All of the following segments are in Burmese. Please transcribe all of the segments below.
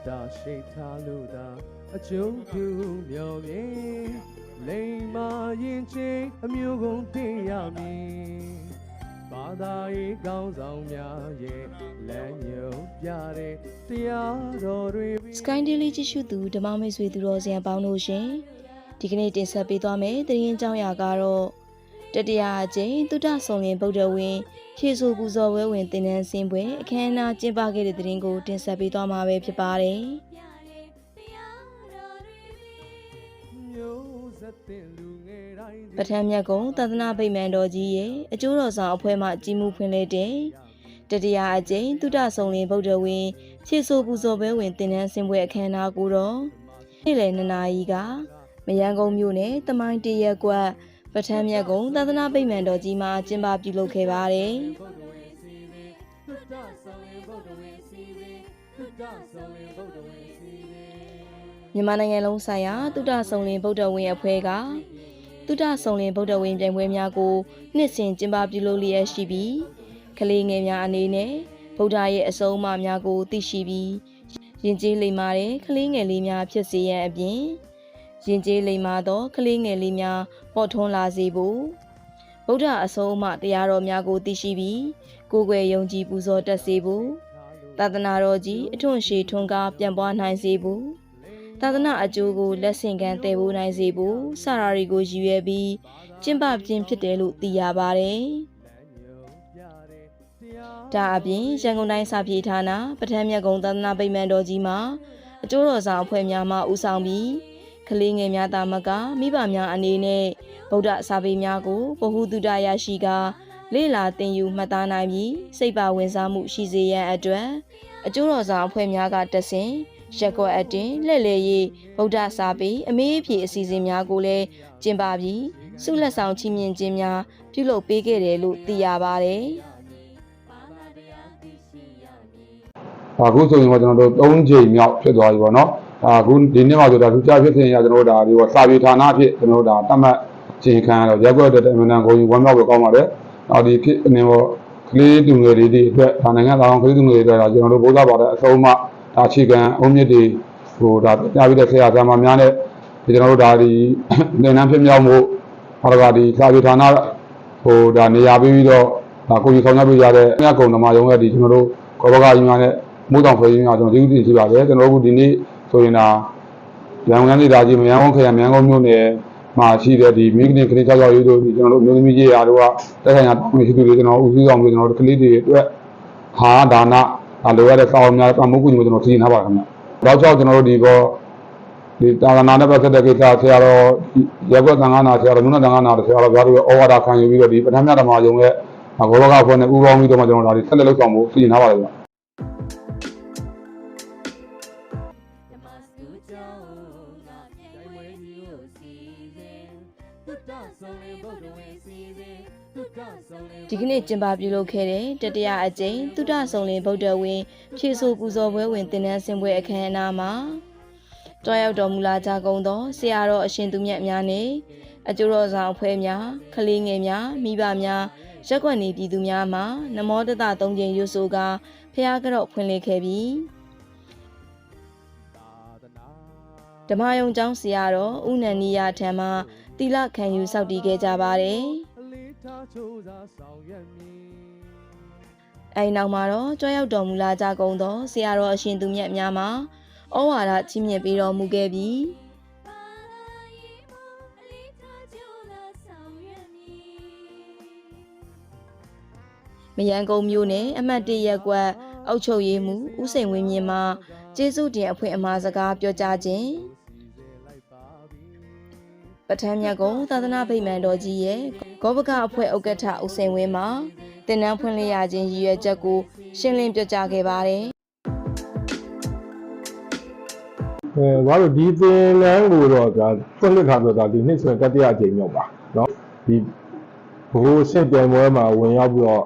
မေတ္တာရှိထားလို့သာအကျုံးပြုမျော်မြင်လိမ္မာရင်ချင်းအမျိုးကုန်တင်ရမည်ဘာသာရေးကောင်းဆောင်များရဲ့လက်ညှိုးပြတဲ့တရားတော်တွေ Sky Daily ကြည့်ရှုသူဓမ္မမိတ်ဆွေသူတော်စံပေါင်းတို့ရှင်ဒီကနေ့တင်ဆက်ပေးသွားမယ့်သတင်းကြောင်းရာကတော့ တတိယအကြိမ်သုဒ္ဓဆောင်ရင်ဗုဒ္ဓဝင်းဖြည့်ဆို့ပူဇော်ပွဲဝင်တင်နန်းစင်းပွဲအခမ်းအနားကျင်းပခဲ့တဲ့သတင်းကိုတင်ဆက်ပေးသွားမှာပဲဖြစ်ပါတယ်မျိုးဆက်တင်လူငယ်တိုင်းပထမမြတ်ကုံသာသနာ့ဗိမာန်တော်ကြီးရဲ့အကျိုးတော်ဆောင်အဖွဲ့မှကြီးမှုဖွင့်လှစ်တဲ့တတိယအကြိမ်သုဒ္ဓဆောင်ရင်ဗုဒ္ဓဝင်းဖြည့်ဆို့ပူဇော်ပွဲဝင်တင်နန်းစင်းပွဲအခမ်းအနားကိုတော့နေ့လယ်2နာရီကမယန်းကုန်းမြို့နယ်တမိုင်းတရက်ကွက် ပထမမြတ်ကုံသာသနာ့ဗိမာန်တော်ကြီးမှာကျင်းပပြုလုပ်ခဲ့ပါတယ်ဗုဒ္ဓဝင်းစီစဉ်သုတ္တဆောင်ရင်ဗုဒ္ဓဝင်းစီစဉ်သုတ္တဆောင်ရင်ဗုဒ္ဓဝင်းစီစဉ်။မြန်မာနိုင်ငံလုံးဆိုင်ရာသုဒ္ဓဆောင်လင်ဗုဒ္ဓဝင်းအဖွဲ့ကသုဒ္ဓဆောင်လင်ဗုဒ္ဓဝင်းပြိုင်ပွဲများကိုနှစ်စဉ်ကျင်းပပြုလုပ်လျက်ရှိပြီးကလေးငယ်များအနေနဲ့ဗုဒ္ဓရဲ့အဆုံးအမများကိုသိရှိပြီးယဉ်ကျေးလိမ္မာတဲ့ကလေးငယ်လေးများဖြစ်စေရန်အပြင် ယဉ်ကျေးလိမ္မာသောကလေးငယ်လေးများပေါ်ထွန်းလာစေဖို့ဗုဒ္ဓအဆုံးအမတရားတော်များကိုသိရှိပြီးကိုယ်ွယ်ယုံကြည်ပူဇော်တတ်စေဖို့သာသနာတော်ကြီးအထွန့်ရှည်ထွန်းကားပြန်ပွားနိုင်စေဖို့သာသနာအကျိုးကိုလက်ဆင့်ကမ်းတည်ဖို့နိုင်စေဖို့စရာတွေကိုရည်ရွယ်ပြီးကျင့်ပခြင်းဖြစ်တယ်လို့သိရပါတယ်။ဒါအပြင်ရန်ကုန်တိုင်းစာပြေဌာနပထမမြတ်ကုံသာသနာဗိမာန်တော်ကြီးမှာအကျိုးတော်ဆောင်အဖွဲ့များမှဦးဆောင်ပြီး ကလေးငယ်များတာမကမိဘများအနေနဲ့ဗုဒ္ဓစာပေများကိုဗဟုသုတရရှိကာလေ့လာသင်ယူမှတ်သားနိုင်ပြီးစိတ်ပါဝင်စားမှုရှိစေရန်အတွက်အကျိုးတော်ဆောင်အဖွဲ့များကတဆင်ရက်ကွက်အတင်လှည့်လည်ရေးဗုဒ္ဓစာပေအမေးအဖြေအစီအစဉ်များကိုလည်းကျင်းပပြီးဆုလက်ဆောင်ချီးမြှင့်ခြင်းများပြုလုပ်ပေးခဲ့တယ်လို့သိရပါတယ်။ဒါအခုဆိုရင်တော့ကျွန်တော်တို့၃ချိန်မြောက်ဖြစ်သွားပြီပေါ့နော်ဒါ အခုဒီနေ့မှာဆိုတာသူကြားဖြစ်စဉ်ရကျွန်တော်တို့ဒါဒီပေါ့စာပေဌာနအဖြစ်ကျွန်တော်တို့ဒါတတ်မှတ်ချိန်ခံရတော့ရက်ွက်အတွက်အမှန်တန်ကိုကြီးဝမ်းမြောက်ပဲကောင်းပါတယ်နောက်ဒီဖြစ်အနေပေါ့ကလေးသူငယ်တွေဒီအတွက်ဒါနိုင်ငံသားအောင်ကလေးသူငယ်တွေအတွက်ဒါကျွန်တော်တို့ဘုရားပါတဲ့အဆုံးအမဒါအခြေခံအုံးမြစ်တွေဟိုဒါကြားပြီးတဲ့ဆရာဆရာမများနဲ့ဒီကျွန်တော်တို့ဒါဒီသင်တန်းဖြစ်မြောက်မှုဟောကဒီစာပေဌာနဟိုဒါနေရာပြီးပြီးတော့ဒါကိုကြီးဆောင်ရွက်ပေးကြတဲ့မြတ်ကုံဓမ္မယုံရဲ့ဒီကျွန်တော်တို့ကောဘကကြီးများနဲ့မိုးတောင်ဖွဲ့ရင်းကကျွန်တော်ကျေးဇူးတင်ရှိပါတယ်ကျွန်တော်တို့ဒီနေ့ ဆိုရင်ဒါရန်ကုန်တိုင်းဒေသကြီးမယန်းကုန်းခရိုင်မယန်းကုန်းမြို့နယ်မှာရှိတဲ့ဒီမိဂနစ်ခရီး၆၆ရေးတို့ဒီကျွန်တော်တို့မျိုးသမီးကြီးရာတို့ကတက်ဆိုင်ရာတောင်းနေရှိသူတွေကျွန်တော်ဦးစီးဆောင်ပြီးကျွန်တော်တို့ကလေးတွေအတွက်ဟာဒါနအလိုရတဲ့စောင်းများပမှုကူညီမှုကျွန်တော်သိနေပါခင်ဗျ။နောက်ကြောင့်ကျွန်တော်တို့ဒီဘောဒီတာသနာနဲ့ပတ်သက်တဲ့ကိစ္စဆရာတော်ရက်ွက်သံဃာနာဆရာတော်နုနတန်ဃာနာဆရာတော်ဘာလို့ဩဝါဒခံယူပြီးတော့ဒီပထမဓမ္မယုံရဲ့ဘောဂကဖွဲ့နဲ့ဥပေါင်းပြီးတော့မှကျွန်တော်တို့ဒါဒီဆက်လက်လုပ်ဆောင်ဖို့သိနေပါပါတယ်ဗျ။ ဒ္ဓဝင်းစီစဉ်သုတ္တဆောင်ရင်ဒီကနေ့ကျင်းပပြုလုပ်ခဲ့တဲ့တတိယအကြိမ်သုဒ္ဓဆောင်လင်ဗုဒ္ဓဝင်းဖြည့်ဆို့ပူဇော်ပွဲဝင်တင်နန်းစင်ပွဲအခမ်းအနားမှာတွားရောက်တော်မူလာကြကုန်သောဆရာတော်အရှင်သူမြတ်များနဲ့အကျိုးတော်ဆောင်အဖွဲ့များကလေးငယ်များမိဘများရက်ွက်နေပြည်သူများမှနမောတတသုံးချိန်ရွတ်ဆိုကာဖះကြော့ဖွင့်လှစ်ခဲ့ပြီးဓမ္မယုံကျောင်းဆရာတော်ဦးနန္ဒီယာထံမှ တိလခံယူဆောက်တည်ခဲ့ကြပါတယ်အလေးထားချိုးစားဆောင်ရွက်မည်။အဲဒီနောက်မှာတော့ကြွရောက်တော်မူလာကြကုန်သောဆရာတော်အရှင်သူမြတ်များမှာဩဝါဒချီးမြှင့်ပေးတော်မူခဲ့ပြီးမယန်းကုန်းမြို့နယ်အမှတ်၁ရပ်ကွက်အုပ်ချုပ်ရေးမှူးဦးစိန်ဝင်းမြင့်မှကျေးဇူးတင်အဖွင့်အမှာစကားပြောကြားခြင်း ပထမမြတ်ကုန်းသာသနာ့ဗိမာန်တော်ကြီးရဲ့ဂောဘကအဖွဲ့ဥက္ကဋ္ဌဦးစိန်ဝင်းမှတင်နန်းဖွင့်လှစ်ရခြင်းရည်ရွယ်ချက်ကိုရှင်းလင်းပြောကြားခဲ့ပါတယ် အဲဘာလို့ဒီသင်လန်းကိုတော့ဒါဖွင့်လှစ်ထားတော့ဒါဒီနှစ်ဆိုရင်တတိယအကြိမ်မြောက်ပါเนาะဒီဘိုးစစ်ပြိုင်ပွဲမှာဝင်ရောက်ပြီးတော့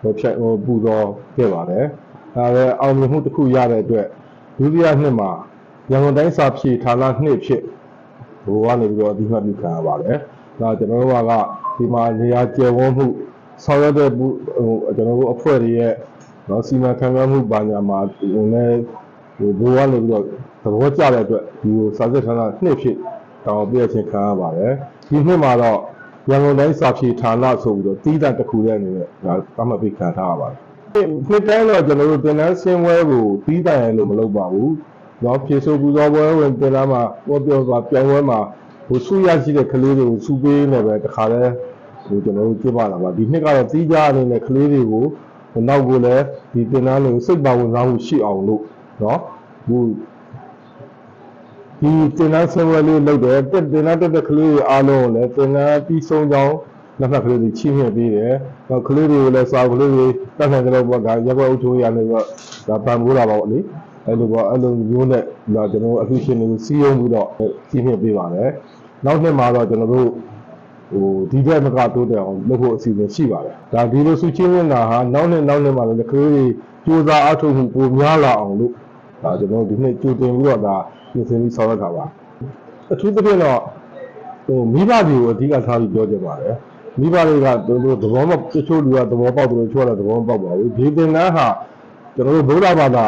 ဟိုဖြတ်ဟိုပူတော်ခဲ့ပါတယ်ဒါလည်းအောင်မြင်မှုတစ်ခုရတဲ့အတွက်ဒုတိယနှစ်မှာရန်ကုန်တိုင်းစာဖြေဌာနနှစ်ဖြစ် ဘိုးကနေပြီးတော့အတိမတ်ပြုခံရပါတယ်။ဒါကျွန်တော်တို့ကဒီမှာနေရာကျယ်ဝန်းမှုဆောင်ရွက်တဲ့ဟိုကျွန်တော်တို့အဖွဲ့တွေရဲ့နော်စီမံခန့်ခွဲမှုပါညာမှာဒီလည်းဟိုဘိုးကနေပြီးတော့သဘောကျတဲ့အတွက်ဒီကိုစာစစ်ဌာနနှစ်ဖြစ်တောင်းပြည့်ချင်းခံရပါတယ်။ဒီနှစ်မှာတော့ရန်ကုန်တိုင်းစာဖြေဌာနဆိုပြီးတော့တီးတန့်တစ်ခုရဲ့အနေနဲ့ဒါသတ်မှတ်ပြီးခံထားရပါတယ်။နှစ်တိုင်းတော့ကျွန်တော်တို့တင်နန်းစင်းဝဲကိုတီးတန့်ရလို့မလုပ်ပါဘူး။ နော်ပြေဆိုပူဇော်ပွဲဝင်တင်လာမှာပေါ်ပြောစွာပြောင်းပွဲမှာဟိုစုရရှိတဲ့ကလေးတွေကိုစုပေးနေပဲတခါလဲဟိုကျွန်တော်တို့ကြိုးပါလာပါဒီနှစ်ကတော့တီးကြအနေနဲ့ကလေးတွေကိုနောက်ကိုလည်းဒီတင်သားတွေကိုစိတ်ပါဝင်စားမှုရှိအောင်လို့နော်ဟိုဒီတင်သားဆွဲဝဲလေးလုပ်တယ်တက်တင်သားတက်တဲ့ကလေးတွေအားလုံးကိုလည်းတင်သားပြီးဆုံးကြောင်းလက်မှတ်ကလေးတွေချိမြှင့်ပေးတယ်။နောက်ကလေးတွေကိုလည်းစာကလေးတွေတက်နိုင်ကြလို့ပေါ့ကရပ်ဝဲအုပ်ချုပ်ရနေတော့ဒါပံ့ပိုးတာပါပေါ့လေ။ အဲ့လိုပေါ့အဲ့လိုမျိုးနဲ့ဒါကျွန်တော်တို့အလှရှင်တွေကိုစီးရုံးပြီးတော့ချိမြှင့်ပေးပါတယ်။နောက်နှစ်မှာတော့ကျွန်တော်တို့ဟိုဒီဘက်မကတိုးတက်အောင်လုပ်ဖို့အစီအစဉ်ရှိပါတယ်။ဒါဒီလိုစုချင်းဝင်တာဟာနောက်နဲ့နောက်နဲ့မှလည်းကလေးတွေကြိုးစားအားထုတ်မှုပိုများလာအောင်လို့ဒါကျွန်တော်တို့ဒီနေ့ကြိုတင်ပြီးတော့ဒါပြင်ဆင်ပြီးဆောင်ရွက်တာပါ။အထူးသဖြင့်တော့ဟိုမိဘတွေကိုအဓိကထားပြီးပြောကြပါတယ်။မိဘတွေကတို့တို့သဘောမတချို့လူကသဘောပေါက်တယ်လို့ချို့ကလည်းသဘောမပေါက်ပါဘူး။ဒီသင်္ကန်းဟာကျွန်တော်တို့ဗုဒ္ဓဘာသာ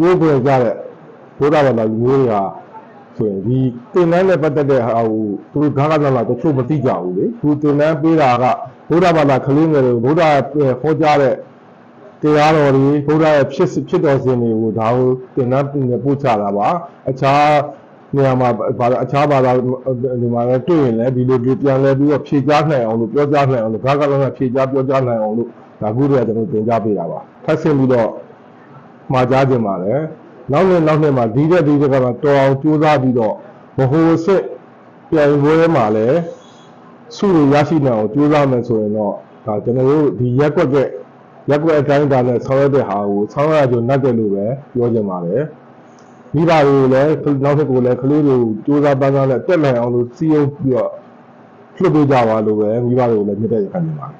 ကိုယ်ပွေကြတဲ့ဗုဒ္ဓဘာသာလူမျိုးတွေကဆိုရင်ဒီတင်နန်းနဲ့ပတ်သက်တဲ့ဟာကိုသူတို့ဂါကနာလာတချို့မသိကြဘူးလေသူတင်နန်းပေးတာကဘုရားဘာသာကလေးငယ်တွေကိုဘုရားဟောကြားတဲ့တရားတော်တွေဘုရားရဲ့ဖြစ်ဖြစ်တော်စဉ်တွေကိုဒါကိုတင်နန်းပူနေပို့ချတာပါအခြားနေရာမှာဘာသာအခြားဘာသာဒီမှာလည်းတွေ့ရင်လည်းဒီလိုဒီပြန်လဲပြီးတော့ဖြေကြားနိုင်အောင်လို့ပြောကြားနိုင်အောင်လို့ဂါကနာလာဖြေကြားပြောကြားနိုင်အောင်လို့ဒါခုတည်းကကျွန်တော်တင်ကြားပေးတာပါထပ်ဆင့်ပြီးတော့ မှာကြားခြင်းပါတယ်နောက်နေ့နောက်နေ့မှာဒီတဲ့ဒီတဲ့ကမှာတော်အောင်ကြိုးစားပြီးတော့ဘ ਹੁ စစ်ပြိုင်ပွဲမှာလည်းစုရရရှိနိုင်အောင်ကြိုးစားမယ်ဆိုရင်တော့ဒါကျွန်တော်တို့ဒီရက်ကွက်ကရက်ကွက်အတိုင်းအတာနဲ့ဆောင်းရတဲ့ဟာကိုဆောင်းရကြုံနှက်တယ်လို့ပဲပြောချင်ပါတယ်မိဘတွေကိုလည်းနောက်ထပ်ကိုလည်းကလေးတွေကိုကြိုးစားပန်းစားနဲ့တက်နိုင်အောင်လို့စီးရုံးပြီးတော့လှုပ်ပေးကြပါလို့ပဲမိဘတွေကိုလည်းမြစ်တဲ့ရခံနေပါတယ်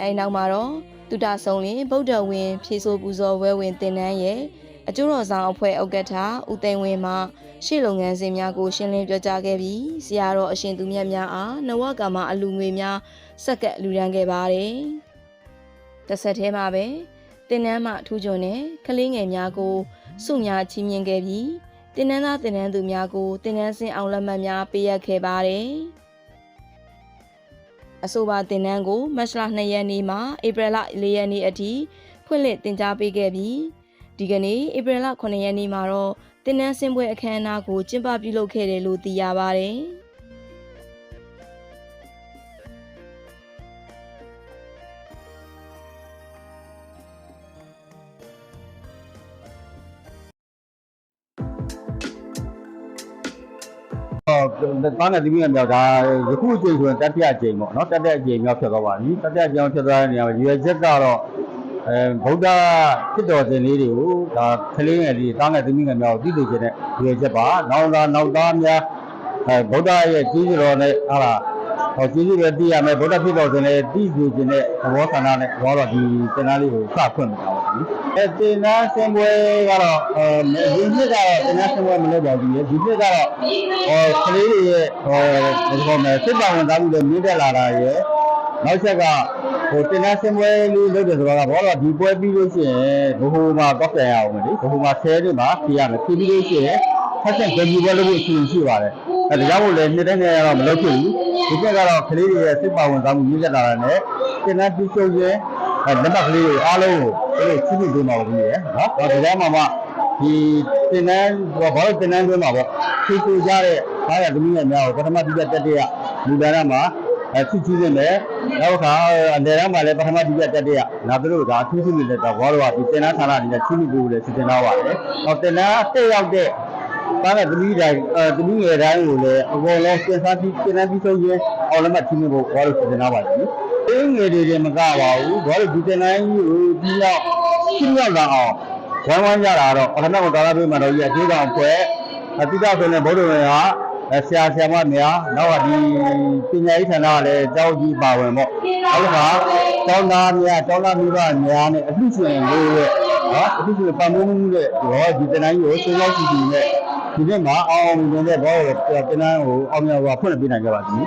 အဲဒီနောက်မှာတော့ တုဒဆုံလင်ဗုဒ္ဓဝင်ဖြေဆိုပူဇော်ဝဲဝင်တင်နန်းရဲ့အကျိုးတော်ဆောင်အဖွဲ့ဥက္ကဋ္ဌဦးသိန်းဝင်းမှရှေ့လုပ်ငန်းစဉ်များကိုရှင်းလင်းပြောကြားခဲ့ပြီးဆရာတော်အရှင်သူမြတ်များအားနဝကမအလူငွေများစက္ကပ်လူရန်ခဲ့ပါတယ်။တစ်ဆက်တည်းမှာပဲတင်နန်းမှထူးချွန်တဲ့ကလေးငယ်များကိုစုများချီးမြှင့်ခဲ့ပြီးတင်နန်းသားတင်နန်းသူများကိုတင်နန်းစင်အောင်လက်မှတ်များပေးအပ်ခဲ့ပါတယ်။ အဆိုပါတင်နန်းကိုမတ်လ2ရက်နေ့မှဧပြီလ4ရက်နေ့အထိဖွင့်လှစ်တင် जा ပေးခဲ့ပြီးဒီကနေ့ဧပြီလ9ရက်နေ့မှာတော့တင်နန်းစင်ပွဲအခမ်းအနားကိုကျင်းပပြုလုပ်ခဲ့တယ်လို့သိရပါတယ်။ တားနဲ့သမီးငယ်မြောက်ဒါယခုအချိန်ဆိုရင်တတိယအချိန်ပေါ့နော်တတိယအချိန်မြောက်ဖြစ်သွားပါပြီတတိယအချိန်ဖြစ်သွားတဲ့နေရာမှာရွယ်ချက်ကတော့အဲဗုဒ္ဓဖြစ်တော်စဉ်လေးတွေကိုဒါကလေးငယ်လေးတားနဲ့သမီးငယ်မြောက်ကိုသိသိချင်တဲ့ရွယ်ချက်ပါနောက်သားနောက်သားများအဲဗုဒ္ဓရဲ့ကြီးကျယ်တော်နဲ့ဟာလားဟောကြီးကြီးပဲသိရမယ်ဗုဒ္ဓဖြစ်တော်စဉ်လေးသိကြခြင်းတဲ့သဘောဆန္ဒနဲ့ဘောတော့ဒီသင်္ကန်းလေးကိုစဖွင့်မှာပါပြီ အဲသင်္ကန်းစင်ပွဲကတော့အဲဒီနှစ်ကတော့သင်္ကန်းစင်ပွဲမလုပ်ပါဘူးဒီနှစ်ကတော့ဟောကလေးတွေရဲ့ဟောဒီကောမယ်စစ်ပါဝင်သားမှုလည်းမြင့်တက်လာတာရယ်နောက်ချက်ကဟိုတင်နန်းစင်ပွဲလေးလုပ်တယ်ဆိုတော့ဘောတော့ဒီပွဲပြီးလို့ရှိရင်ဘိုဟိုမှာတော့ပြန်ရအောင်မယ်လေဘိုဟိုမှာဆဲနေမှာပြရမယ်ပြီးပြီးလို့ရှိရင်ဖက်ဆက်ဂမ်ဘီပွဲလုပ်ဖို့အစီအစဉ်ရှိပါတယ်အဲဒါကြောင့်မို့လဲနှစ်တိုင်းနဲ့တော့မလုပ်ဖြစ်ဘူးဒီချက်ကတော့ကလေးတွေရဲ့စစ်ပါဝင်သားမှုမြင့်တက်လာတာနဲ့တင်နန်းပြီးချုပ်ရင် အဲလက်မှတ်ကလေးတွေအားလုံးကိုသူတို့ချီးမြှင့်ပေးမှာပါဘူးရယ်နော်ဒါဒါမှမှဒီတင်နန်းဘောဘောတင်နန်းတွင်းမှာပေါ့ချီးကျူးကြတဲ့အားရသမီးငယ်များကိုပထမတိကျတက်တဲ့လူဒါရမှာအဲချီးကျူးနေတယ်နောက်ခါအနေရမှာလည်းပထမတိကျတက်တဲ့နောက်သူတို့ဒါချီးကျူးနေတဲ့တော့ဘောတော့ဒီတင်နန်းဌာနအနေနဲ့ချီးမြှင့်ပေးလို့လည်းစီစဉ်ထားပါတယ်ဟောတင်နန်းတက်ရောက်တဲ့တားတဲ့သမီးတိုင်းအဲသမီးငယ်တိုင်းကိုလည်းအကုန်လုံးစဉ်းစားပြီးတင်နန်းပြီးဆုံးရင်အောင်လက်မှတ်ချီးမြှင့်ဖို့ဘောလို့စီစဉ်ထားပါတယ် အင်းငယ်တွေတွေမကပါဘူးဘောလို့ဒီတင်နန်းကြီးကိုပြီးတော့ရှင်းရောက်လာအောင်ဝမ်းဝမ်းကြတာတော့ပထမကတာရပေးမှတော့ကြီးအသေးကောင်ဖွဲ့အတိအကျဆိုရင်ဗုဒ္ဓဝင်ကအဲဆရာဆရာမများနောက်ကဒီပညာရေးဌာနကလည်းကျောင်းကြီးပါဝင်ပေါ့အဲဒီမှာကျောင်းသားများကျောင်းသားမိဘများနဲ့အမှုရှင်လို့ရဲ့နော်အမှုရှင်ပံ့ပိုးမှုတဲ့ရောဒီတနိုင်ကိုစဉ်းစားကြည့်ကြည့်နဲ့ဒီနေ့မှာအောင်အောင်မြင်မြင်တဲ့ဘောကိုတင်နန်းကိုအောင်မြင်စွာဖွင့်ပြနိုင်ကြပါသည်